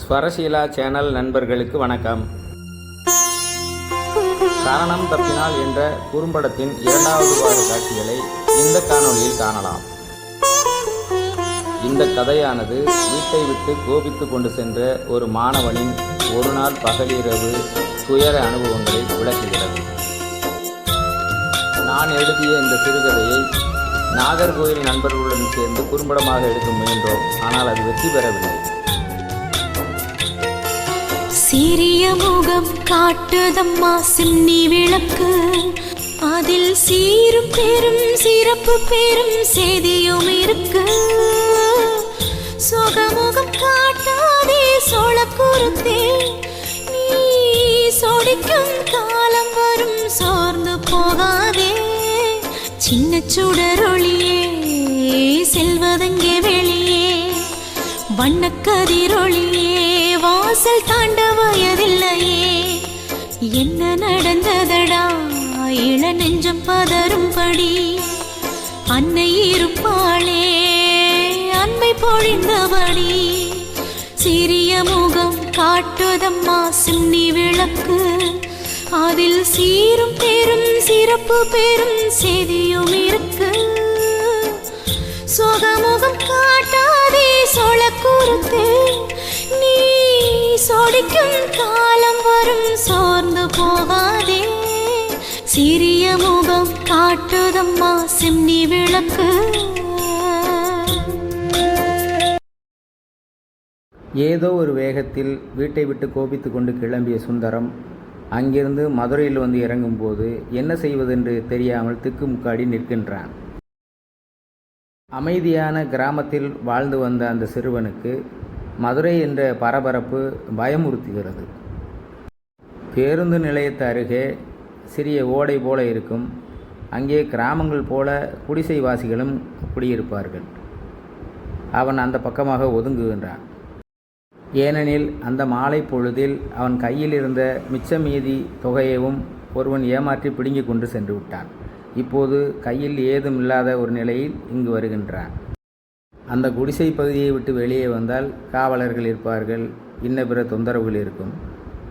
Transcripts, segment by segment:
ஸ்வரசீலா channel நண்பர்களுக்கு வணக்கம். காரணம் தப்பினால் என்ற குறும்படத்தின் இரண்டாவது வார காட்சிகளை இந்த காணொளியில் காணலாம். இந்த கதையானது வீட்டை விட்டு கோபித்து கொண்டு சென்ற ஒரு மாணவனின் ஒரு நாள் பகலிரவு துயர அனுபவங்களை விளக்குகிறது. நான் எழுதிய இந்த சிறுகதையை நாகர்கோயில் நண்பர்களுடன் சேர்ந்து குறும்படமாக எடுக்க முயன்றோம். ஆனால் அது வெற்றி பெறவில்லை. சீரிய முகம் காட்டுதம்மா சின்னி விளக்கு. அதில் சீரும் பெரும் சிறப்பு பெரும் செய்தியும் இருக்கு. சொகமுகம் காட்டாதே சோழ குருத்தே நீ சொடிக்கும் காலம் வரும் சோர்ந்து போகாதே. சின்ன சுடரொளியே செல்வதங்கே வெளியே. வண்ணக்கதிரொளியே வாசல் தாண்ட வயதில்லையே. என்ன நடந்ததடா? இள நெஞ்சம் பதரும்படி அன்னை இருப்பாளே அன்பை பொழிந்தபடி. சிறிய முகம் காட்டுதம்மா சின்னி விளக்கு. அதில் சீரும் பெரும் சிறப்பு பெரும் செய்தியும் இருக்கு. சொகமுகம் காட்டாதே சோழ குருத்தே சோடிக்கும் காலம் வரும் சோர்ந்து போகாதே. சிறிய முகம் காட்டுதம்மா சிம்னி விளக்கு. ஏதோ ஒரு வேகத்தில் வீட்டை விட்டு கோபித்து கொண்டு கிளம்பிய சுந்தரம் அங்கிருந்து மதுரையில் வந்து இறங்கும்போது என்ன செய்வதென்று தெரியாமல் திக்குமுக்காடி நிற்கின்றான். அமைதியான கிராமத்தில் வாழ்ந்து வந்த அந்த சிறுவனுக்கு மதுரை என்ற பரபரப்பு பயமுறுத்துகிறது. பேருந்து நிலையத்து அருகே சிறிய ஓடை போல இருக்கும். அங்கே கிராமங்கள் போல குடிசைவாசிகளும் குடியிருப்பார்கள். அவன் அந்த பக்கமாக ஒதுங்குகின்றான். ஏனெனில் அந்த மாலை பொழுதில் அவன் கையில் இருந்த மிச்ச மீதி தொகையையும் ஒருவன் ஏமாற்றி பிடுங்கிக் கொண்டு சென்று விட்டான். இப்போது கையில் ஏதும் இல்லாத ஒரு நிலையில் இங்கு வருகின்றான். அந்த குடிசை பகுதியை விட்டு வெளியே வந்தால் காவலர்கள் இருப்பார்கள் இன்ன பிற தொந்தரவுகள் இருக்கும்.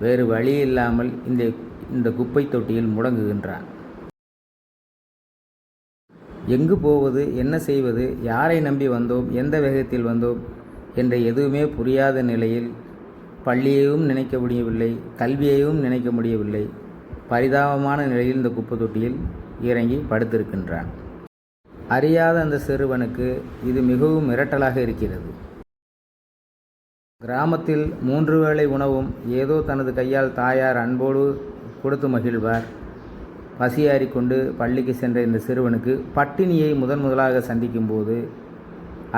வேறு வழி இல்லாமல் இந்த இந்த குப்பை தொட்டியில் முடங்குகின்றான். எங்கு போவது என்ன செய்வது யாரை நம்பி வந்தோம் எந்த வேகத்தில் வந்தோம் என்ற எதுவுமே புரியாத நிலையில் பள்ளியையும் நினைக்க முடியவில்லை கல்வியையும் நினைக்க முடியவில்லை. பரிதாபமான நிலையில் இந்த குப்பை தொட்டியில் இறங்கி படுத்திருக்கின்றான். அறியாத அந்த சிறுவனுக்கு இது மிகவும் மிரட்டலாக இருக்கிறது. கிராமத்தில் மூன்று வேளை உணவும் ஏதோ தனது கையால் தாயார் அன்போடு கொடுத்து மகிழ்வார். பசியாறி கொண்டு பள்ளிக்கு சென்ற இந்த சிறுவனுக்கு பட்டினியை முதன் முதலாக சந்திக்கும்போது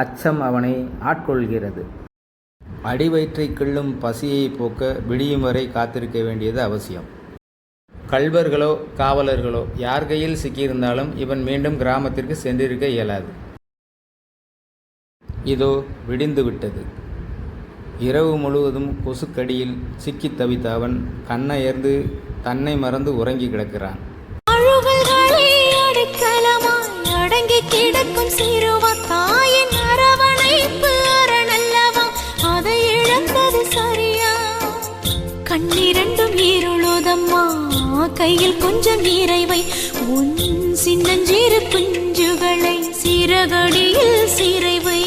அச்சம் அவனை ஆட்கொள்கிறது. அடிவயிற்றை கிள்ளும் பசியை போக்க விடியும் வரை காத்திருக்க வேண்டியது அவசியம். கள்வர்களோ காவலர்களோ யார் கையில் சிக்கியிருந்தாலும் இவன் மீண்டும் கிராமத்திற்கு சென்றிருக்க இயலாது. இதோ விடிந்து விட்டது இரவு முழுவதும் கொசுக்கடியில் சிக்கித் தவித்த அவன் கண்ணயர்ந்து தன்னை மறந்து உறங்கி கிடக்கிறான். கிடக்கும் சிறுவா தாயின் அரவணைப்பு அரணல்லவா? அதை இழந்தது சரியா? கண்ணிரண்டும் ஈருளுதம்மா கையில் கொஞ்சம் நிறைவை உன் சின்னஞ்சிறு குஞ்சுகளை சிறகடியில் சிறைவை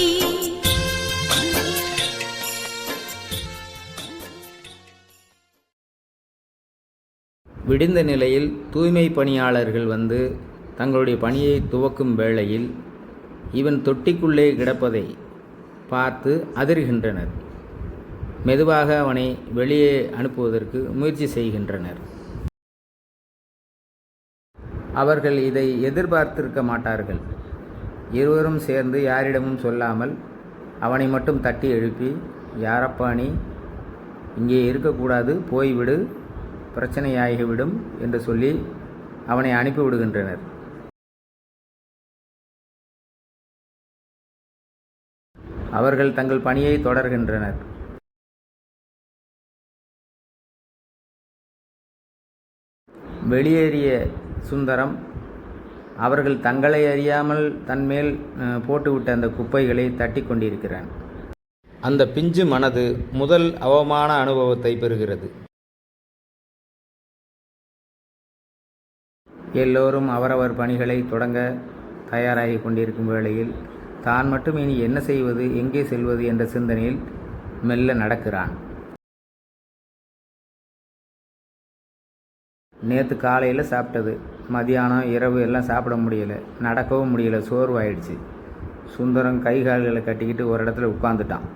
விடிந்த நிலையில் தூய்மை பணியாளர்கள் வந்து தங்களுடைய பணியை துவக்கும் வேளையில் இவன் தொட்டிக்குள்ளே கிடப்பதை பார்த்து அதிர்கின்றனர். மெதுவாக அவனை வெளியே அனுப்புவதற்கு முயற்சி செய்கின்றனர். அவர்கள் இதை எதிர்பார்த்திருக்க மாட்டார்கள். இருவரும் சேர்ந்து யாரிடமும் சொல்லாமல் அவனை மட்டும் தட்டி எழுப்பி யாரப்பா நீ? இங்கே இருக்கக்கூடாது போய்விடு பிரச்சனையாகிவிடும் என்று சொல்லி அவனை அனுப்பிவிடுகின்றனர் அவர்கள் தங்கள் பணியை தொடர்கின்றனர். வெளியேறிய சுந்தரம். அவர்கள் தங்களை அறியாமல் தன்மேல் போட்டுவிட்ட அந்த குப்பைகளை தட்டி கொண்டிருக்கிறான். அந்த பிஞ்சு மனது முதல் அவமான அனுபவத்தை பெறுகிறது. எல்லோரும் அவரவர் பணிகளை தொடங்க தயாராகி கொண்டிருக்கும் வேளையில் தான் மட்டும் இனி என்ன செய்வது எங்கே செல்வது என்ற சிந்தனையில் மெல்ல நடக்கிறான். நேற்று காலையில் சாப்பிட்டது. மதியானம் இரவு எல்லாம் சாப்பிட முடியல. நடக்கவும் முடியல. சோர்வாயிடுச்சு. சுந்தரம் கை கால்களை கட்டிக்கிட்டு ஒரு இடத்துல உட்காந்துட்டான்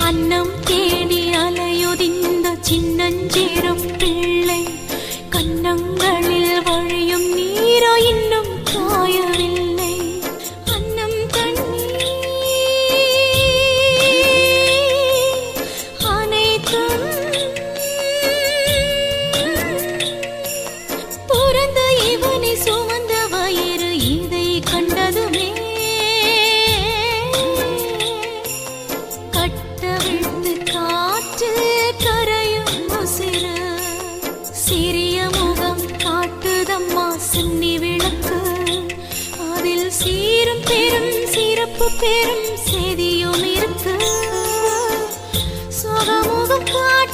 அன்னம் தேடி அலையுதிந்த சின்னஞ்சிறும் பிள்ளை. கன்னங்களில் வழியும் நீரோ இன்னும் சிறப்பு பெரும் செய்தியும் இருக்கு. சுகமுகம் காட்டு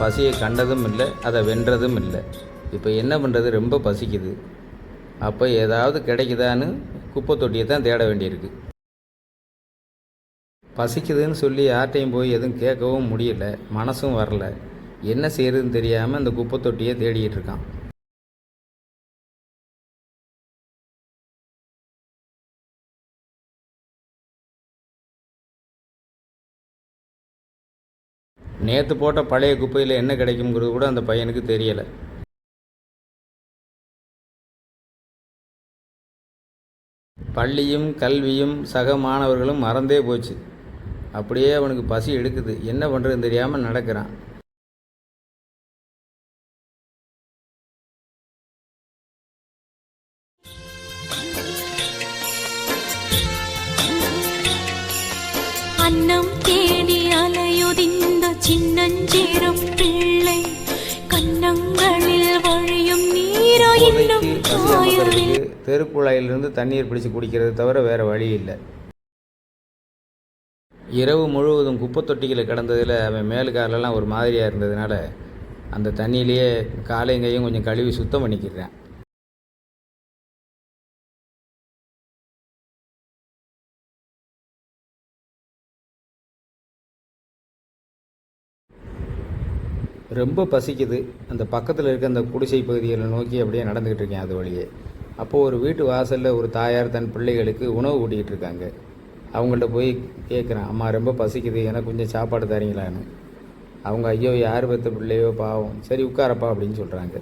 பசியை கண்டதும் இல்லை அதை வென்றதும் இல்லை. இப்போ என்ன பண்ணுறது ரொம்ப பசிக்குது. அப்போ ஏதாவது கிடைக்குதான்னு குப்பை தொட்டியை தான் தேட வேண்டியிருக்கு. பசிக்குதுன்னு சொல்லி யார்கிட்டையும் போய் எதுவும் கேட்கவும் முடியல. மனசும் வரல. என்ன செய்யறதுன்னு தெரியாமல் அந்த குப்பை தொட்டியை தேடிக்கிட்டு இருக்கான். நேற்று போட்ட பழைய குப்பையில் என்ன கிடைக்குங்கிறது கூட அந்த பையனுக்கு தெரியலை. பள்ளியும் கல்வியும் சக மாணவர்களும் மறந்தே போச்சு. அப்படியே அவனுக்கு பசி எடுக்குது. என்ன பண்ணுறதுன்னு தெரியாமல் நடக்கிறான். பிள்ளை கன்னங்களில் வழியும் நீரோ இன்னும் தெருக்குழாயிலிருந்து தண்ணீர் பிடிச்சு குடிக்கிறது தவிர வேறு வழி இல்லை. இரவு முழுவதும் குப்பை தொட்டிகளை கிடந்ததில் அவன் மேல் காலெல்லாம் ஒரு மாதிரியாக இருந்ததுனால அந்த தண்ணியிலேயே காலையும் கையும் கொஞ்சம் கழுவி சுத்தம் பண்ணிக்கிறேன். ரொம்ப பசிக்குது. அந்த பக்கத்தில் இருக்க அந்த குடிசை பகுதிகளை நோக்கி அப்படியே நடந்துக்கிட்டு இருக்கேன் அது வழியே. அப்போது ஒரு வீட்டு வாசலில் ஒரு தாயார் தன் பிள்ளைகளுக்கு உணவு ஊட்டிக்கிட்டு இருக்காங்க. அவங்கள்ட்ட போய் கேட்குறேன் அம்மா ரொம்ப பசிக்குது. எனக்கு கொஞ்சம் சாப்பாடு தரீங்களான்னு. அவங்க ஐயோ யார் பெற்ற பிள்ளையோ பாவம். சரி உட்காரப்பா அப்படின்னு சொல்கிறாங்க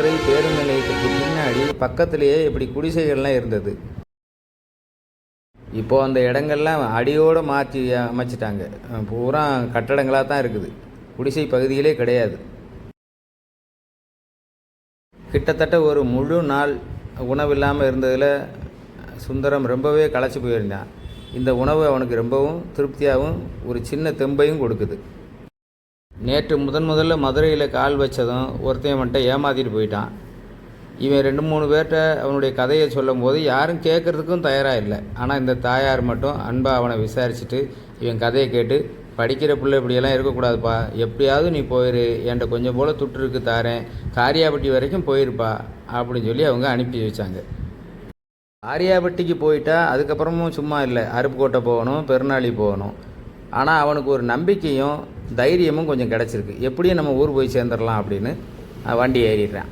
காலத்தில் மதுரை பேருந்து நிலையத்துக்கு பின்னாடி பக்கத்திலேயே இப்படி குடிசைகள்லாம் இருந்தது. இப்போது அந்த இடங்கள்லாம் அடியோடு மாற்றி அமைச்சிட்டாங்க. பூரா கட்டடங்களாக தான் இருக்குது. குடிசை பகுதிகளே கிடையாது. கிட்டத்தட்ட ஒரு முழு நாள் உணவு இல்லாமல் இருந்ததில் சுந்தரம் ரொம்பவே களைச்சி போயிருந்தான். இந்த உணவு அவனுக்கு ரொம்பவும் திருப்தியாகவும் ஒரு சின்ன தெம்பையும் கொடுக்குது. நேற்று முதன் முதல்ல மதுரையில் கால் வச்சதும் ஒருத்தன் மட்டும் ஏமாத்திட்டு போயிட்டான். இவன் ரெண்டு மூணு பேர்கிட்ட அவனுடைய கதையை சொல்லும்போது யாரும் கேட்குறதுக்கும் தயாராக இல்லை. ஆனால் இந்த தாயார் மட்டும் அன்பாக அவனை விசாரிச்சுட்டு இவன் கதையை கேட்டு படிக்கிற பிள்ளை இப்படியெல்லாம் இருக்கக்கூடாதுப்பா. எப்படியாவது நீ போயிரு. என்கிட்ட கொஞ்சம் போல் துட்டு இருக்கு தாரேன். காரியாபட்டி வரைக்கும் போயிருப்பா. அப்படின்னு சொல்லி அவங்க அனுப்பி வச்சாங்க. ஆரியாபட்டிக்கு போயிட்டா அதுக்கப்புறமும் சும்மா இல்லை. அருப்புக்கோட்டை போகணும் பெருநாளி போகணும். ஆனால் அவனுக்கு ஒரு நம்பிக்கையும் தைரியமும் கொஞ்சம் கிடச்சிருக்கு. எப்படியும் நம்ம ஊர் போய் சேர்ந்துடலாம் அப்படின்னு வண்டி ஏறிடுறான்.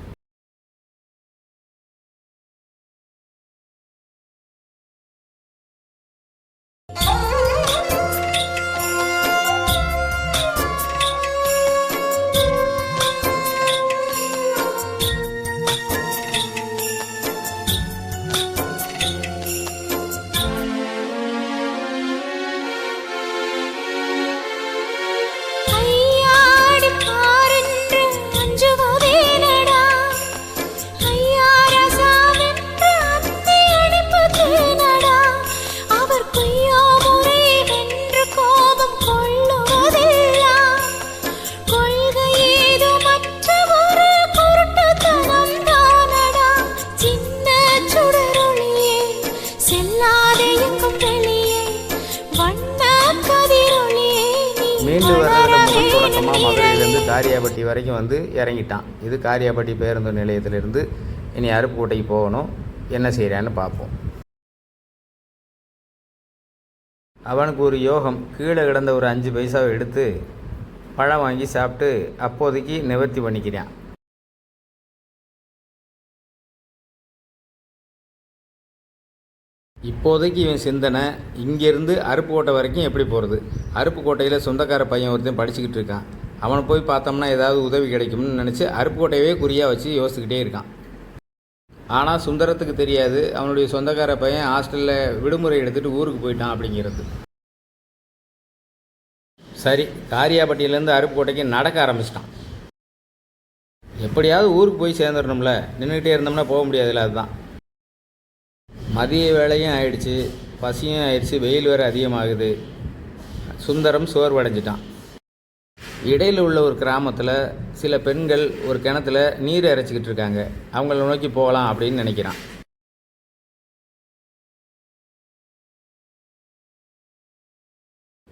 காரியாபட்டி வரைக்கும் வந்து இறங்கிட்டான். இது காரியாபட்டி பேருந்து நிலையத்திலிருந்து இனி அருப்புக்கோட்டைக்கு போகணும். என்ன செய்கிறான்னு பார்ப்போம். அவனுக்கு ஒரு யோகம். கீழே கிடந்த ஒரு அஞ்சு பைசாவை எடுத்து பழம் வாங்கி சாப்பிட்டு அப்போதைக்கு நிவர்த்தி பண்ணிக்கிறான். இப்போதைக்கு இவன் சிந்தனை இங்கேருந்து அருப்புக்கோட்டை வரைக்கும் எப்படி போகிறது அருப்புக்கோட்டையில் சொந்தக்கார பையன் ஒருத்தன் படிச்சுக்கிட்டு இருக்கான். அவனை போய் பார்த்தோம்னா ஏதாவது உதவி கிடைக்கும்னு நினச்சி அருப்புக்கோட்டையவே குறியாக வச்சு யோசிச்சுக்கிட்டே இருக்கான். ஆனால் சுந்தரத்துக்கு தெரியாது. அவனுடைய சொந்தக்கார பையன் ஹாஸ்டலில் விடுமுறை எடுத்துகிட்டு ஊருக்கு போயிட்டான் அப்படிங்கிறது. சரி காரியாபட்டியிலேருந்து அருப்புக்கோட்டைக்கு நடக்க ஆரம்பிச்சிட்டான். எப்படியாவது ஊருக்கு போய் சேர்ந்துடணும்ல. நின்றுக்கிட்டே இருந்தோம்னா போக முடியாதுல்ல அதுதான். மதிய வேலையும் ஆயிடுச்சு. பசியும் ஆயிடுச்சு. வெயில் வேறு அதிகமாகுது. சுந்தரம் சோர்வடைஞ்சிட்டான். இடையில் உள்ள ஒரு கிராமத்தில் சில பெண்கள் ஒரு கிணத்துல நீர் இறைச்சிக்கிட்டு இருக்காங்க. அவங்கள நோக்கி போகலாம் அப்படின்னு நினைக்கிறான்.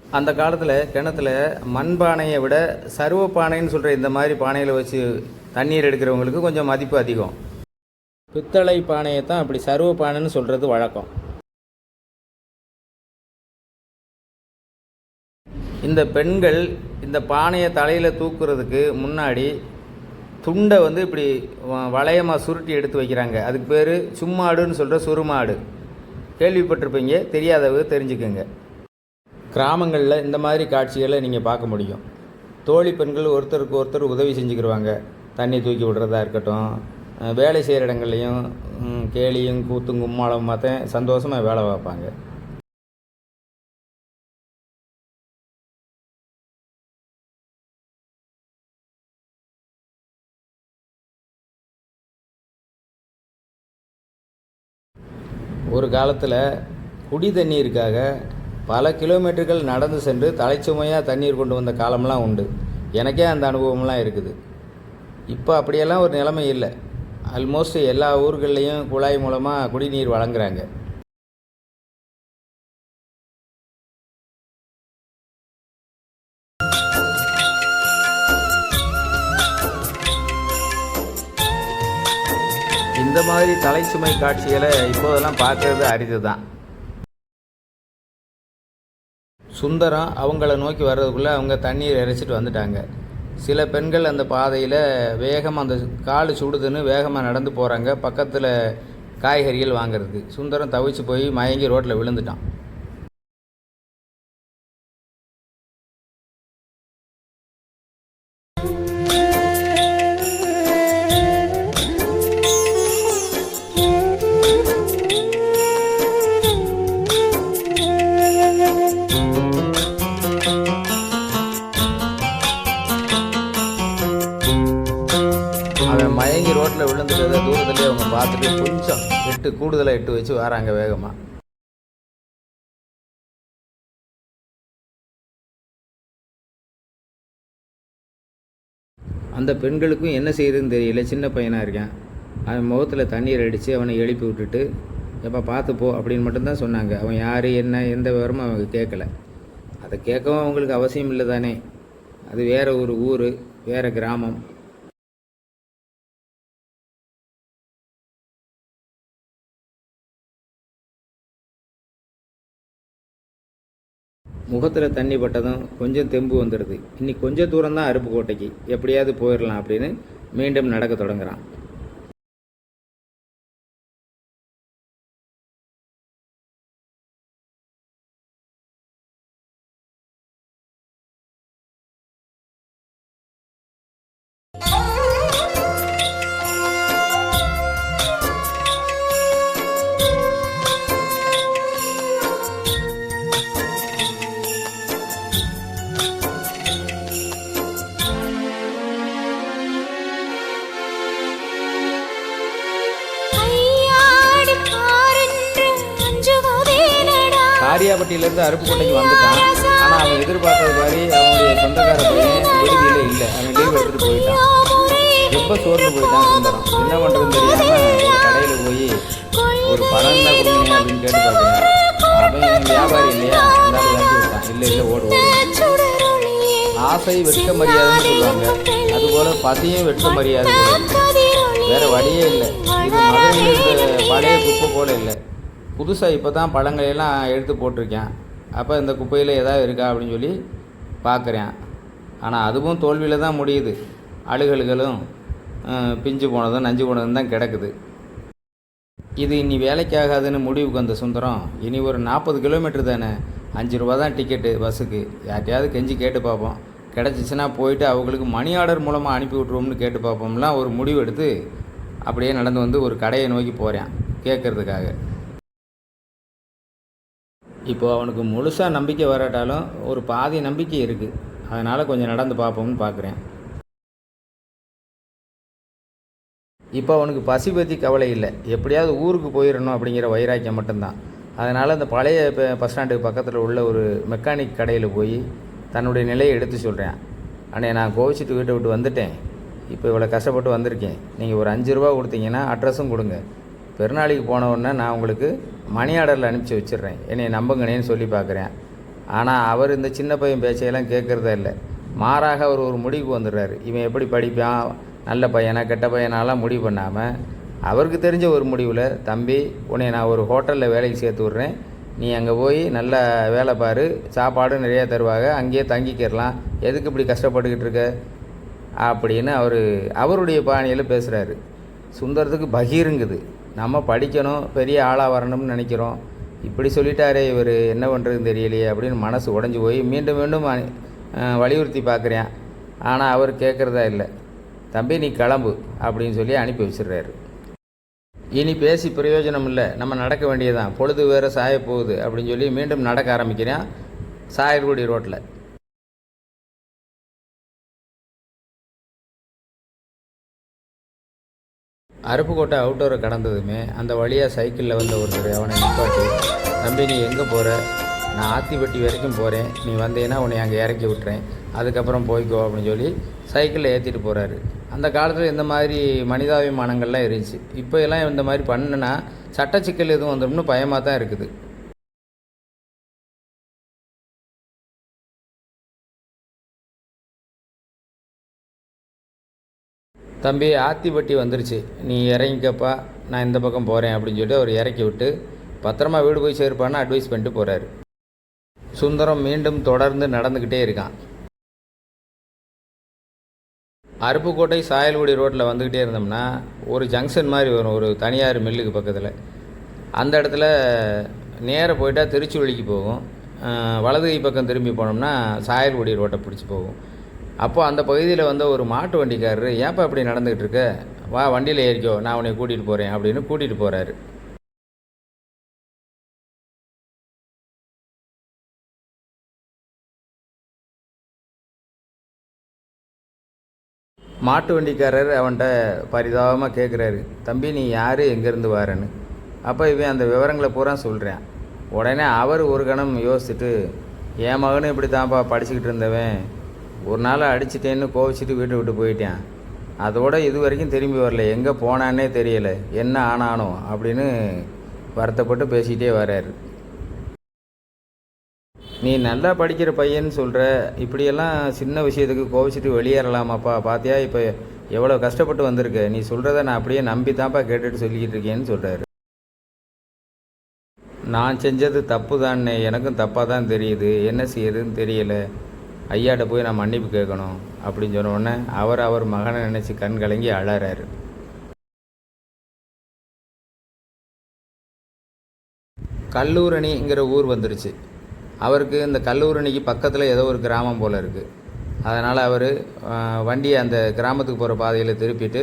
அந்த காலத்தில் கிணத்துல மண்பானையை விட சருவ பானைன்னு சொல்கிற இந்த மாதிரி பானையில் வச்சு தண்ணீர் எடுக்கிறவங்களுக்கு கொஞ்சம் மதிப்பு அதிகம். பித்தளை பானையை தான் அப்படி சருவ பானைன்னு சொல்கிறது வழக்கம். இந்த பெண்கள் இந்த பானையை தலையில் தூக்குறதுக்கு முன்னாடி துண்டை வந்து இப்படி வ- வளையமாக சுருட்டி எடுத்து வைக்கிறாங்க. அதுக்கு பேர் சும்மாடுன்னு சொல்கிற சுருமாடு. கேள்விப்பட்டிருப்பீங்க தெரியாதவங்க தெரிஞ்சுக்கோங்க. கிராமங்களில் இந்த மாதிரி காட்சிகளை நீங்கள் பார்க்க முடியும். தோழி பெண்கள் ஒருத்தருக்கு ஒருத்தர் உதவி செஞ்சுக்கிருவாங்க. தண்ணி தூக்கி விடுறதா இருக்கட்டும் வேலை செய்கிற இடங்கள்லையும் கேலியும் கூத்தும் கும்மாளம் பார்த்தேன் சந்தோஷமாக வேலை பார்ப்பாங்க. காலத்தில் குடி தண்ணீருக்காக பல கிலோமீட்டர்கள் நடந்து சென்று தலைச்சுமையாக தண்ணீர் கொண்டு வந்த காலம்லாம் உண்டு. எனக்கே அந்த அனுபவம்லாம் இருக்குது. இப்போ அப்படியெல்லாம் ஒரு நிலைமை இல்லை. ஆல்மோஸ்ட் எல்லா ஊர்கள்லேயும் குழாய் மூலமாக குடிநீர் வழங்குறாங்க. இந்த மாதிரி தலைச்சுமை காட்சிகளை இப்போதெல்லாம் பார்க்கறது அரிது தான். சுந்தரம் அவங்கள நோக்கி வர்றதுக்குள்ளே அவங்க தண்ணீர் இறைச்சிட்டு வந்துட்டாங்க. சில பெண்கள் அந்த பாதையில் வேகமாக அந்த கால் சுடுதுன்னு வேகமாக நடந்து போகிறாங்க பக்கத்தில் காய்கறிகள் வாங்கிறதுக்கு சுந்தரம் தவிச்சு போய் மயங்கி ரோட்டில் விழுந்துட்டான். எட்டு கூடுதலாக எட்டு வச்சு வராங்க வேகமாக அந்த பெண்களுக்கும் என்ன செய்யுதுன்னு தெரியல. சின்ன பையனாக இருக்கான். அவன் முகத்தில் தண்ணீர் அடித்து அவனை எழுப்பி விட்டுட்டு எப்போ பார்த்துப்போ அப்படின்னு மட்டும்தான் சொன்னாங்க. அவன் யார் என்ன எந்த விவரமும் அவங்க கேட்கல. அதை கேட்கவும் அவங்களுக்கு அவசியம் இல்லை தானே. அது வேற ஒரு ஊர் வேறு கிராமம். முகத்தில் தண்ணி பட்டதும் கொஞ்சம் தெம்பு வந்துடுது. இன்னி கொஞ்சம் தூரம் தான் அருப்புக்கோட்டைக்கு. எப்படியாவது போயிடலாம் அப்படின்னு மீண்டும் நடக்க தொடங்குறான். அஞ்சுவதேனடா காரியாபட்டியிலேருந்து அருப்புக்கோட்டைக்கு வந்துட்டான். ஆனால் அவன் எதிர்பார்த்தது மாதிரி அவனுடைய சொந்தக்கார பையன் விடுதியில் இல்லை. அவன் லீவ் எடுத்துகிட்டு போயிட்டான். ரொம்ப சோர்ந்து போயிட்டான் சுந்தரம் என்ன பண்ணுறதுன்னு தெரியாமல் ஒரு கடையில் போய் ஒரு பழம் தான் கொடுங்க அப்படின்னு கேட்டு பார்த்தேன் அவன் வியாபாரி இல்லையா? அந்த வாங்கி விட்டான். இல்லை இல்லை ஓடு ஓடு. ஆசை வெட்க மரியாதைன்னு சொல்லுவாங்க. அதுபோல் பசியும் வெட்க மரியாதை. வேறு வழியே இல்லை. இது மதுரையில் பழைய குப்பை போல இல்லை. புதுசாக இப்போ தான் பழங்களையெல்லாம் எடுத்து போட்டிருக்கேன். அப்போ இந்த குப்பையில் ஏதாவது இருக்கா அப்படின்னு சொல்லி பார்க்குறேன் ஆனால் அதுவும் தோல்வியில் தான் முடியுது. அழுகல்களும் பிஞ்சு போனதும் நஞ்சு போனதும் தான் கிடக்குது. இது இனி வேலைக்காகாதுன்னு முடிவுக்கு வந்த சுந்தரம். இனி ஒரு நாற்பது கிலோமீட்டர் தானே? அஞ்சு ரூபா தான் டிக்கெட்டு பஸ்ஸுக்கு. யார்ட்டையாவது கெஞ்சி கேட்டு பார்ப்போம். கிடச்சிச்சின்னா போயிட்டு அவங்களுக்கு மணி ஆர்டர் மூலமாக அனுப்பி விட்ருவோம்னு கேட்டு பார்ப்போம்லாம் ஒரு முடிவு எடுத்து அப்படியே நடந்து வந்து ஒரு கடையை நோக்கி போகிறேன் கேட்குறதுக்காக இப்போ அவனுக்கு முழுசாக நம்பிக்கை வராட்டாலும் ஒரு பாதி நம்பிக்கை இருக்குது அதனால் கொஞ்சம் நடந்து பார்ப்போம்னு பார்க்குறேன் இப்போ அவனுக்கு பசி பற்றி கவலை இல்லை. எப்படியாவது ஊருக்கு போயிடணும் அப்படிங்கிற வைராக்கியம் மட்டும்தான். அதனால் அந்த பழைய இப்போ பஸ் ஸ்டாண்டுக்கு பக்கத்தில் உள்ள ஒரு மெக்கானிக் கடையில் போய் தன்னுடைய நிலையை எடுத்து சொல்கிறேன் அண்ணே நான் கோவிச்சிட்டு வீட்டை விட்டு வந்துட்டேன். இப்போ இவ்வளோ கஷ்டப்பட்டு வந்திருக்கேன். நீங்கள் ஒரு அஞ்சு ரூபா கொடுத்தீங்கன்னா அட்ரஸும் கொடுங்க. பெருநாளைக்கு போனவுடனே நான் உங்களுக்கு மணி ஆர்டரில் அனுப்பிச்சி வச்சிடுறேன். என்னை நம்புங்கனேன்னு சொல்லி பார்க்குறேன். ஆனால் அவர் இந்த சின்ன பையன் பேச்சையெல்லாம் கேட்குறதா இல்லை. மாறாக அவர் ஒரு முடிவுக்கு வந்துடுறாரு. இவன் எப்படி படிப்பான்? நல்ல பையனா கெட்ட பையனாலாம் முடிவு பண்ணாமல் அவருக்கு தெரிஞ்ச ஒரு முடிவில் தம்பி உன்னை நான் ஒரு ஹோட்டலில் வேலைக்கு சேர்த்து விட்றேன். நீ அங்கே போய் நல்ல வேலை பாரு. சாப்பாடு நிறையா தருவாங்க அங்கேயே தங்கிக்கிறலாம் எதுக்கு இப்படி கஷ்டப்பட்டுக்கிட்டு இருக்க? அப்படின்னு அவர் அவருடைய பாணியில் பேசுகிறாரு சுந்தரத்துக்கு பகீருங்குது. நம்ம படிக்கணும் பெரிய ஆளாக வரணும்னு நினைக்கிறோம். இப்படி சொல்லிட்டாரே இவர் என்ன பண்ணுறதுன்னு தெரியலையே அப்படின்னு மனசு உடஞ்சி போய் மீண்டும் மீண்டும் வலியுறுத்தி பார்க்குறேன். ஆனால் அவர் கேட்குறதா இல்லை. தம்பி நீ கிளம்பு அப்படின்னு சொல்லி அனுப்பி வச்சிடுறாரு. இனி பேசி பிரயோஜனம் இல்லை. நம்ம நடக்க வேண்டியதுதான். பொழுது வேறு சாய போகுது அப்படின்னு சொல்லி மீண்டும் நடக்க ஆரம்பிக்கிறேன். சாயர்குடி ரோட்டில் அருப்புக்கோட்டை அவுட்டோரை கடந்ததுமே அந்த வழியாக சைக்கிளில் வந்த ஒருத்தர் அவனை நிப்பாட்டி தம்பி நீ எங்கே போகிற நான் ஆத்திப்பட்டி வரைக்கும் போகிறேன் நீ வந்தேன்னா உன்னை அங்கே இறக்கி விட்டுறேன். அதுக்கப்புறம் போய்க்கோ அப்படின்னு சொல்லி சைக்கிளில் ஏற்றிட்டு போகிறாரு அந்த காலத்தில் இந்த மாதிரி மனிதாபிமானங்கள்லாம் இருந்துச்சு. இப்போ எல்லாம் இந்த மாதிரி பண்ணுனா சட்ட சிக்கல் எதுவும் வந்துடும்னு பயமாக தான் இருக்குது. தம்பி ஆத்திப்பட்டி வந்துருச்சு. நீ இறங்கிக்கப்பா நான் இந்த பக்கம் போகிறேன் அப்படின்னு சொல்லிட்டு அவர் இறக்கி விட்டு பத்திரமா வீடு போய் சேர்ப்பான்னு அட்வைஸ் பண்ணிட்டு போகிறாரு சுந்தரம் மீண்டும் தொடர்ந்து நடந்துக்கிட்டே இருக்கான். அருப்புக்கோட்டை சாயல்குடி ரோட்டில் வந்துக்கிட்டே இருந்தோம்னா ஒரு ஜங்ஷன் மாதிரி வரும் ஒரு தனியார் மில்லுக்கு பக்கத்தில். அந்த இடத்துல நேராக போயிட்டா திருச்சுவழிக்கு போகும். வலது கை பக்கம் திரும்பி போனோம்னா சாயல்குடி ரோட்டை பிடிச்சி போகும். அப்போது அந்த பகுதியில் வந்த ஒரு மாட்டு வண்டிக்காரரு ஏன்ப்பா இப்படி நடந்துக்கிட்டு இருக்க வா வண்டியில் ஏறிக்கோ நான் உன்னை கூட்டிகிட்டு போகிறேன் அப்படின்னு கூட்டிகிட்டு போகிறாரு மாட்டு வண்டிக்காரர் அவன்கிட்ட பரிதாபமாக கேட்குறாரு தம்பி நீ யார்? எங்கேருந்து வரேன்னு? அப்போ இவன் அந்த விவரங்களை பூரா சொல்கிறேன் உடனே அவர் ஒரு கணம் யோசிச்சுட்டு என் மகனும் இப்படி தான்ப்பா படிச்சுக்கிட்டு இருந்தவன். ஒரு நாள் அடிச்சிட்டேன்னு கோவிச்சிட்டு வீட்டை விட்டு போயிட்டேன். அதோட இது வரைக்கும் திரும்பி வரல. எங்கே போனான்னே தெரியலை. என்ன ஆனானோ அப்படின்னு வருத்தப்பட்டு பேசிக்கிட்டே வர்றாரு நீ நல்லா படிக்கிற பையன்னு சொல்கிற இப்படியெல்லாம் சின்ன விஷயத்துக்கு கோவிச்சிட்டு வெளியேறலாமாப்பா? பார்த்தியா இப்போ எவ்வளோ கஷ்டப்பட்டு வந்திருக்க. நீ சொல்கிறத நான் அப்படியே நம்பி தான்ப்பா கேட்டுட்டு சொல்லிக்கிட்டு இருக்கேன்னு சொல்கிறாரு நான் செஞ்சது தப்பு தானே எனக்கும் தப்பாக தான் தெரியுது. என்ன செய்யறதுன்னு தெரியல. ஐயாட்ட போய் நான் மன்னிப்பு கேட்கணும் அப்படின்னு சொன்ன உடனே அவர் அவர் மகனை நினச்சி கண் கலங்கி அழறாரு. கல்லூரணிங்கிற ஊர் வந்துருச்சு. அவருக்கு இந்த கல்லூரணிக்கு பக்கத்தில் ஏதோ ஒரு கிராமம் போல் இருக்குது அதனால் அவர் வண்டியை அந்த கிராமத்துக்கு போகிற பாதையில் திருப்பிட்டு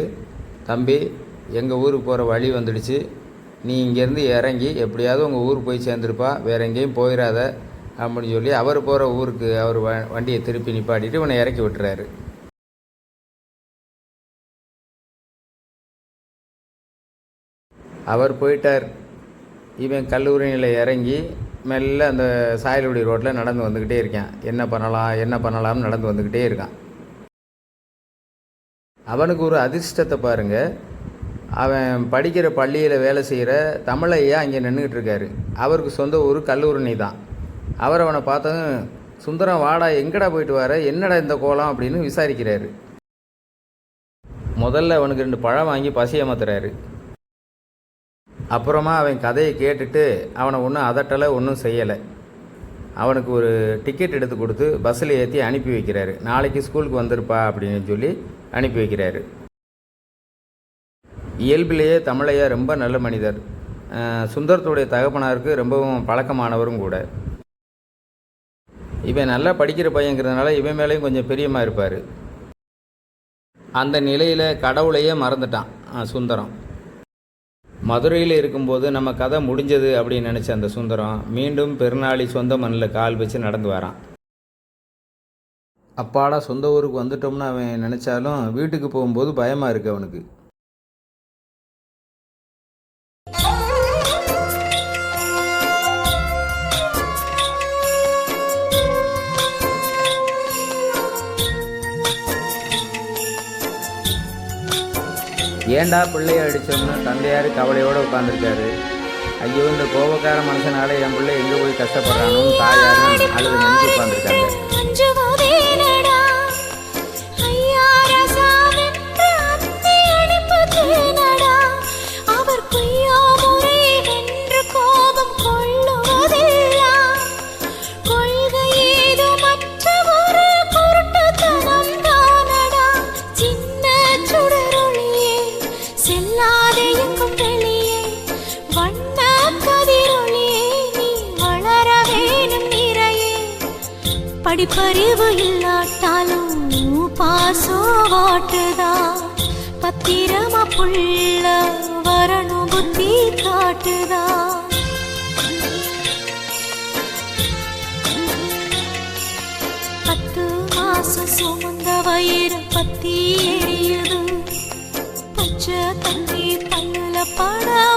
தம்பி எங்கள் ஊருக்கு போகிற வழி வந்துடுச்சு. நீ இங்கேருந்து இறங்கி எப்படியாவது உங்கள் ஊருக்கு போய் சேர்ந்துருப்பா. வேறு எங்கேயும் போயிடாத. அப்படின்னு சொல்லி அவர் போகிற ஊருக்கு அவர் வ வண்டியை திருப்பி நிப்பாட்டிட்டு இவனை இறக்கி விட்டுறாரு. அவர் போயிட்டார். இவன் கல்லூரியில் இறங்கி மெல்ல அந்த சாயலுடி ரோட்டில் நடந்து வந்துக்கிட்டே இருக்கான். என்ன பண்ணலாம் என்ன பண்ணலாம்னு நடந்து வந்துக்கிட்டே இருக்கான். அவனுக்கு ஒரு அதிர்ஷ்டத்தை பாருங்க. அவன் படிக்கிற பள்ளியில் வேலை செய்கிற தமிழையா அங்கே நின்றுக்கிட்டு இருக்காரு. அவருக்கு சொந்த ஊர் கல்லூரணி தான். அவர் அவனை பார்த்ததும் சுந்தரம் வாடா எங்கடா போயிட்டு வர? என்னடா இந்த கோலம்? அப்படின்னு விசாரிக்கிறாரு. முதல்ல அவனுக்கு ரெண்டு பழம் வாங்கி பசியமாத்துறாரு அப்புறமா அவன் கதையை கேட்டுட்டு அவனை ஒன்றும் அதட்டலை ஒன்றும் செய்யலை. அவனுக்கு ஒரு டிக்கெட் எடுத்து கொடுத்து பஸ்ஸில் ஏற்றி அனுப்பி வைக்கிறாரு. நாளைக்கு ஸ்கூலுக்கு வந்திருப்பா அப்படின்னு சொல்லி அனுப்பி வைக்கிறாரு. இயல்பிலேயே தமிழையா ரொம்ப நல்ல மனிதர். சுந்தரத்துடைய தகப்பனாருக்கு ரொம்பவும் பழக்கமானவரும் கூட. இவன் நல்லா படிக்கிற பையங்கிறதுனால இவன் மேலேயும் கொஞ்சம் பிரியமாக இருப்பார். அந்த நிலையில் கடவுளையே மறந்துட்டான் சுந்தரம். மதுரையில் இருக்கும்போது நம்ம கதை முடிஞ்சது அப்படின்னு நினச்ச அந்த சுந்தரம் மீண்டும் பெருநாளி சொந்த மண்ணில் கால் வச்சு நடந்து வரான். அப்பாடா சொந்த ஊருக்கு வந்துட்டோம்னு அவன் நினச்சாலும் வீட்டுக்கு போகும்போது பயமாக இருக்கு அவனுக்கு. ஏன்டா பிள்ளைய அடித்தோம்னு தந்தையார் கவலையோடு உட்காந்துருக்காரு ஐயோ இந்த கோபக்கார மனுஷனால என் பிள்ளை எங்கே போய் கஷ்டப்படுறானோன்னு தாயாரும் அழுது நினைச்சு உட்காந்துருக்காங்க படிப்பறிவு இல்லாட்டாலும் பாசோ வாட்டுதா? பத்திரமா புள்ள வரணும் புத்தி காட்டுதா? பத்து மாசம் சுமந்த வயிறு பத்தி எரியுது. பச்சை தண்ணி பல்லுல படா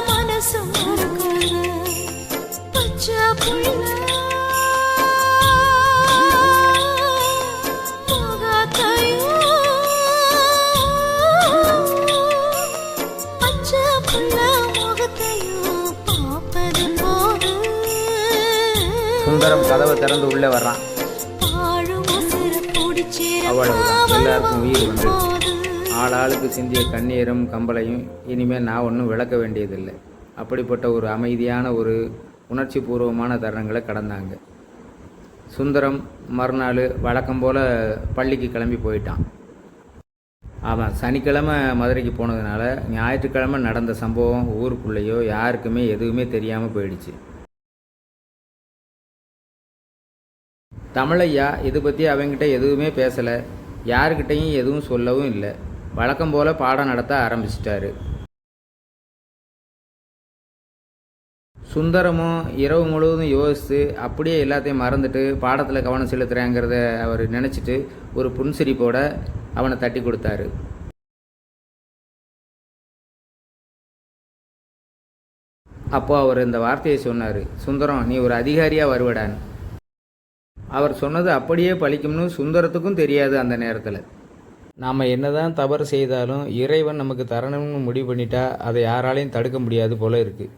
சுந்தரம் கதவை திறந்து உள்ளே வர்றான். அவ்வளவுதான். எல்லாருக்கும் உயிர் வந்து. ஆளாளுக்கு சிந்திய கண்ணீரும் கம்பளையும் இனிமேல் நான் ஒன்றும் விளக்க வேண்டியதில்லை. அப்படிப்பட்ட ஒரு அமைதியான ஒரு உணர்ச்சி பூர்வமான தருணங்களை கடந்தாங்க. சுந்தரம் மறுநாள் வழக்கம் போல் பள்ளிக்கு கிளம்பி போயிட்டான். ஆமாம் சனிக்கிழமை மதுரைக்கு போனதுனால ஞாயிற்றுக்கிழமை நடந்த சம்பவம் ஊருக்குள்ளேயோ யாருக்குமே எதுவுமே தெரியாமல் போயிடுச்சு. தமிழையா? இதை பற்றி அவங்ககிட்ட எதுவுமே பேசலை. யாருக்கிட்டையும் எதுவும் சொல்லவும் இல்லை. வழக்கம் போல் பாடம் நடத்த ஆரம்பிச்சிட்டாரு. சுந்தரமும் இரவு முழுவதும் யோசித்து அப்படியே எல்லாத்தையும் மறந்துட்டு பாடத்தில் கவனம் செலுத்துகிறேங்கிறத அவர் நினச்சிட்டு ஒரு புன்சிரிப்போட அவனை தட்டி கொடுத்தாரு. அப்போ அவர் இந்த வார்த்தையை சொன்னார். சுந்தரம் நீ ஒரு அதிகாரியாக வருவடான்னு. அவர் சொன்னது அப்படியே பழிக்கும்னு சுந்தரத்துக்கும் தெரியாது அந்த நேரத்தில். நாம் என்னதான் தவறு செய்தாலும் இறைவன் நமக்கு தரணும்னு முடிவு பண்ணிட்டா அதை யாராலையும் தடுக்க முடியாது போல இருக்குது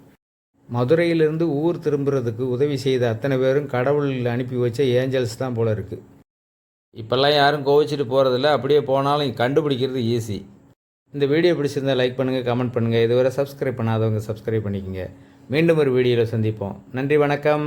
மதுரையிலிருந்து ஊர் திரும்புறதுக்கு உதவி செய்த அத்தனை பேரும் கடவுளில் அனுப்பி வச்ச ஏஞ்சல்ஸ் தான் போல இருக்குது இப்போல்லாம் யாரும் கோவிச்சிட்டு போகிறதில்ல அப்படியே போனாலும் கண்டுபிடிக்கிறது ஈஸி இந்த வீடியோ பிடிச்சிருந்தால் லைக் பண்ணுங்கள் கமெண்ட் பண்ணுங்கள் இதுவரை சப்ஸ்கிரைப் பண்ணாதவங்க சப்ஸ்கிரைப் பண்ணிக்கோங்க. மீண்டும் ஒரு வீடியோவில் சந்திப்போம். நன்றி வணக்கம்.